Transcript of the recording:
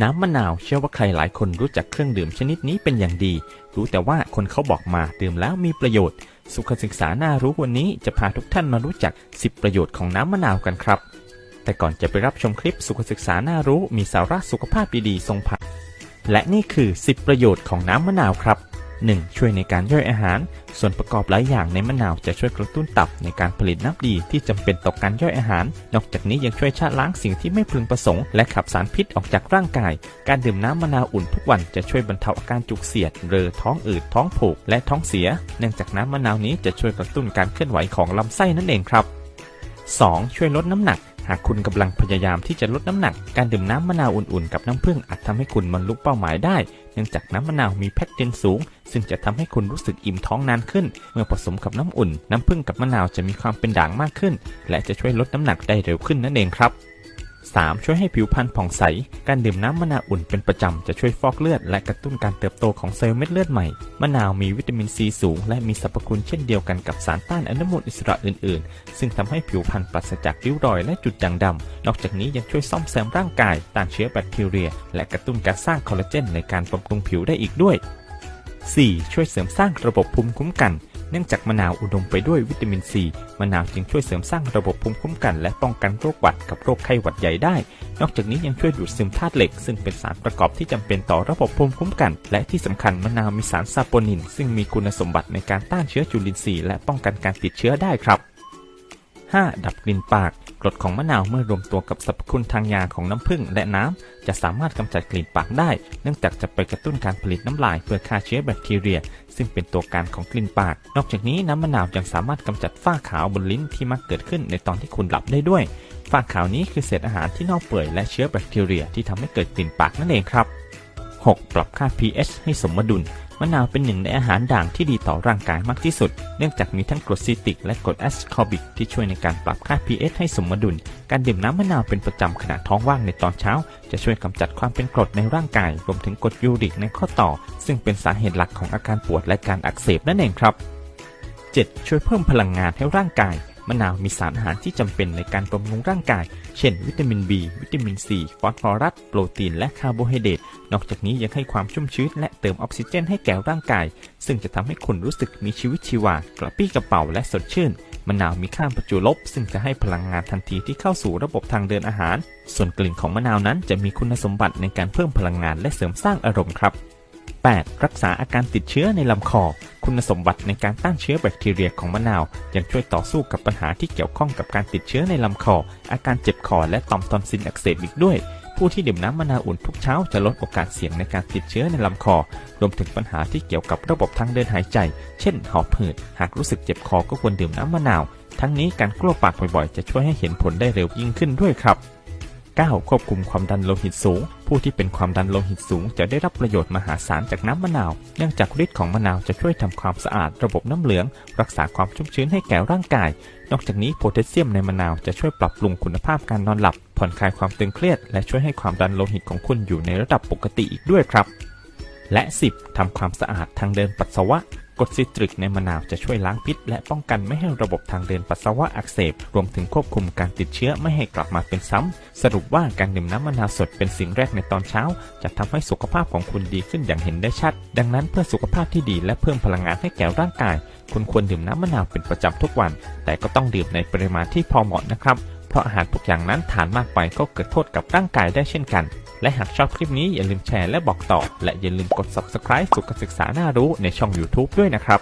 น้ำมะนาวเชื่อว่าใครหลายคนรู้จักเครื่องดื่มชนิดนี้เป็นอย่างดี รู้แต่ว่าคนเขาบอกมาดื่มแล้วมีประโยชน์ สุขศึกษาน่ารู้วันนี้จะพาทุกท่านมารู้จัก 10 ประโยชน์ของน้ำมะนาวกันครับ แต่ก่อนจะไปรับชมคลิปสุขศึกษาน่ารู้มีสาระสุขภาพดีๆทรงผักและนี่คือ 10 ประโยชน์ของน้ำมะนาวครับ 1. ช่วยในการย่อยอาหาร ส่วนประกอบหลายอย่างในมะนาวจะช่วยกระตุ้นตับในการผลิตน้ำดีที่จำเป็นต่อการย่อยอาหาร นอกจากนี้ยังช่วยชะล้างสิ่งที่ไม่พึงประสงค์ และขับสารพิษออกจากร่างกาย การดื่มน้ำมะนาวอุ่นทุกวันจะช่วยบรรเทาอาการจุกเสียด เรอท้องอืดท้องผูก และท้องเสีย เนื่องจากน้ำมะนาวนี้จะช่วยกระตุ้นการเคลื่อนไหวของลำไส้นั่นเองครับ 2. ช่วยลดน้ำหนักากคุณกำลังพยายามที่จะลดน้ำหนัก การดื่มน้ำมะนาวอุ่นๆ กับน้ำผึ้งอาจทำให้คุณบรรลุเป้าหมายได้ เนื่องจากน้ำมะนาวมีแพคตินสูง ซึ่งจะทำให้คุณรู้สึกอิ่มท้องนานขึ้น เมื่อผสมกับน้ำอุ่น น้ำผึ้งกับมะนาวจะมีความเป็นด่างมากขึ้น และจะช่วยลดน้ำหนักได้เร็วขึ้นนั่นเองครับ 3. ช่วยให้ผิวพรรณผ่องใส การดื่มน้ำมะนาวอุ่นเป็นประจำ จะช่วยฟอกเลือด และกระตุ้นการเติบโตของเซลล์เม็ดเลือดใหม่ มะนาวมีวิตามินซีสูง และมีสรรพคุณเช่นเดียวกันกับสารต้านอนุมูลอิสระอื่น ๆ ซึ่งทำให้ผิวพรรณปราศจากริ้วรอยและจุดด่างดำนอกจากนี้ยังช่วยซ่อมแซมร่างกาย ต้านเชื้อแบคทีเรีย และกระตุ้นการสร้างคอลลาเจนในการบำรุงผิวได้อีกด้วย 4. ช่วยเสริมสร้างระบบภูมิคุ้มกัน เนื่องจากมะนาวอุดมไปด้วยวิตามินซีมะนาวจึงช่วยเสริมสร้างระบบภูมิคุ้มกัน และป้องกันโรคหวัดกับโรคไข้หวัดใหญ่ได้ นอกจากนี้ยังช่วยดูดซึมธาตุเหล็ก ซึ่งเป็นสารประกอบที่จำเป็นต่อระบบภูมิคุ้มกัน และที่สำคัญมะนาวมีสารซาโปนิน ซึ่งมีคุณสมบัติในการต้านเชื้อจุลินทรีย์และป้องกันการติดเชื้อได้ครับ 5. ดับกลิ่นปาก กรดของมะนาวเมื่อรวมตัวกับสรรพคุณทางยาของน้ำผึ้งและน้ำ จะสามารถกำจัดกลิ่นปากได้ เนื่องจากจะไปกระตุ้นการผลิตน้ำลายเพื่อฆ่าเชื้อแบคทีเรีย ซึ่งเป็นตัวการของกลิ่นปาก นอกจากนี้น้ำมะนาวยังสามารถกำจัดฝ้าขาวบนลิ้นที่มักเกิดขึ้นในตอนที่คุณหลับได้ด้วยฝ้าขาวนี้คือเศษอาหารที่เน่าเปื่อยและเชื้อแบคทีเรียที่ทำให้เกิดกลิ่นปากนั่นเองครับ 6. ปรับค่า pH ให้สมดุล มะนาวเป็นหนึ่งในอาหารด่างที่ดีต่อร่างกายมากที่สุด เนื่องจากมีทั้งกรดซิตริกและกรดแอสคอบิกที่ช่วยในการปรับค่า pH ให้สมดุล การดื่มน้ำมะนาวเป็นประจำขณะท้องว่างในตอนเช้า จะช่วยกำจัดความเป็นกรดในร่างกาย รวมถึงกรดยูริกในข้อต่อ ซึ่งเป็นสาเหตุหลักของอาการปวดและการอักเสบนั่นเองครับ 7. ช่วยเพิ่มพลังงานให้ร่างกาย มะนาวมีสารอาหารที่จำเป็นในการบำรุงร่างกาย เช่น วิตามิน B วิตามิน C ฟอสฟอรัส โปรตีน และคาร์โบไฮเดรต นอกจากนี้ยังให้ความชุ่มชื้นและเติมออกซิเจนให้แก่ร่างกาย ซึ่งจะทำให้คุณรู้สึกมีชีวิตชีวา กระปรี้กระเป๋าและสดชื่นมะนาวมีค่าประจุลบ ซึ่งจะให้พลังงานทันทีที่เข้าสู่ระบบทางเดินอาหาร ส่วนกลิ่นของมะนาวนั้นจะมีคุณสมบัติในการเพิ่มพลังงานและเสริมสร้างอารมณ์ครับ 8. รักษาอาการติดเชื้อในลำคอ คุณสมบัติในการต้านเชื้อแบคทีเรียของมะนาว ยังช่วยต่อสู้กับปัญหาที่เกี่ยวข้องกับการติดเชื้อในลำคอ อาการเจ็บคอและต่อมทอนซิลอักเสบอีกด้วย ผู้ที่ดื่มน้ำมะนาวอุ่นทุกเช้าจะลดโอกาสเสี่ยงในการติดเชื้อในลำคอ รวมถึงปัญหาที่เกี่ยวกับระบบทางเดินหายใจ เช่น หอบหืด หากรู้สึกเจ็บคอก็ควรดื่มน้ำมะนาว ทั้งนี้การกลั้วปากบ่อยๆ จะช่วยให้เห็นผลได้เร็วยิ่งขึ้นด้วยครับ 9. ควบคุมความดันโลหิตสูง ผู้ที่เป็นความดันโลหิตสูง จะได้รับประโยชน์มหาศาลจากน้ำมะนาว เนื่องจากฤทธิ์ของมะนาวจะช่วยทำความสะอาดระบบน้ำเหลือง รักษาความชุ่มชื้นให้แก่ร่างกาย นอกจากนี้โพแทสเซียมในมะนาวจะช่วยปรับปรุงคุณภาพการนอนหลับ ผ่อนคลายความตึงเครียด และช่วยให้ความดันโลหิตของคุณอยู่ในระดับปกติอีกด้วยครับ และ 10. ทำความสะอาดทางเดินปัสสาวะ กรดซิตริกในมะนาวจะช่วยล้างพิษ และป้องกันไม่ให้ระบบทางเดินปัสสาวะอักเสบ รวมถึงควบคุมการติดเชื้อไม่ให้กลับมาเป็นซ้ำ สรุปว่าการดื่มน้ำมะนาวสดเป็นสิ่งแรกในตอนเช้า จะทำให้สุขภาพของคุณดีขึ้นอย่างเห็นได้ชัด ดังนั้นเพื่อสุขภาพที่ดีและเพิ่มพลังงานให้แก่ร่างกาย คุณควรดื่มน้ำมะนาวเป็นประจำทุกวัน แต่ก็ต้องดื่มในปริมาณที่พอเหมาะนะครับ เพราะอาหารทุกอย่างนั้นทานมากไปก็เกิดโทษกับร่างกายได้เช่นกัน และหากชอบคลิปนี้อย่าลืมแชร์และบอกต่อ และอย่าลืมกด subscribe สุขศึกษาน่ารู้ในช่อง YouTube ด้วยนะครับ